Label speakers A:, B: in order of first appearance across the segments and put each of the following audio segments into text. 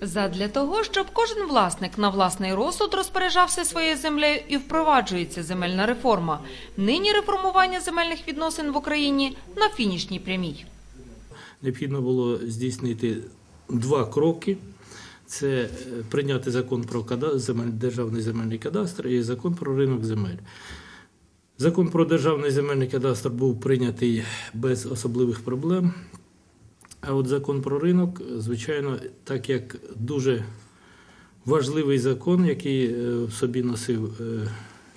A: Задля того, щоб кожен власник на власний розсуд розпоряджався своєю землею і впроваджується земельна реформа. Нині реформування земельних відносин в Україні на фінішній прямій.
B: Необхідно було здійснити два кроки. Це е, прийняти закон про земель, державний земельний кадастр і закон про ринок земель. Закон про державний земельний кадастр був прийнятий без особливих проблем. А от закон про ринок, звичайно, так як дуже важливий закон, який е, в собі носив е,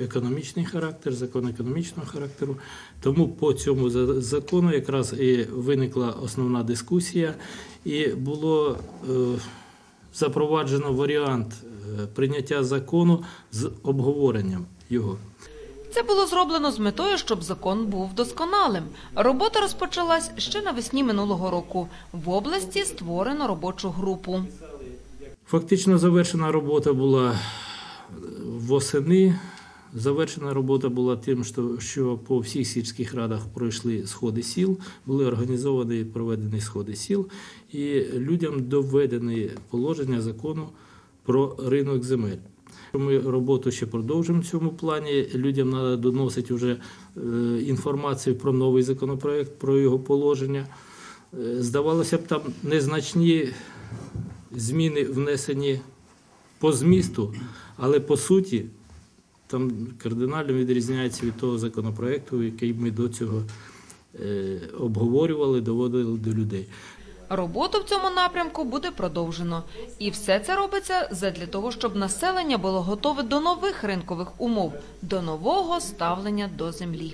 B: економічний характер, закон економічного характеру. Тому по цьому за- закону якраз і виникла основна дискусія, і було е, запроваджено варіант прийняття закону з обговоренням його.
A: Це було зроблено з метою, щоб закон був досконалим. Робота розпочалась ще навесні минулого року. В області створено робочу групу.
B: Фактично завершена робота була восени. Завершена робота була тим, що, що по всіх сільських радах пройшли сходи сіл, були організовані і проведені сходи сіл, і людям доведені положення закону про ринок земель. Ми роботу ще продовжимо в цьому плані. Людям треба доносити вже е, інформацію про новий законопроект, про його положення. Е, Здавалося б, там незначні зміни внесені по змісту, але по суті там кардинально відрізняється від того законопроекту, який ми до цього е, обговорювали, доводили до людей.
A: Роботу в цьому напрямку буде продовжено. І все це робиться задля того, щоб населення було готове до нових ринкових умов, до нового ставлення до землі.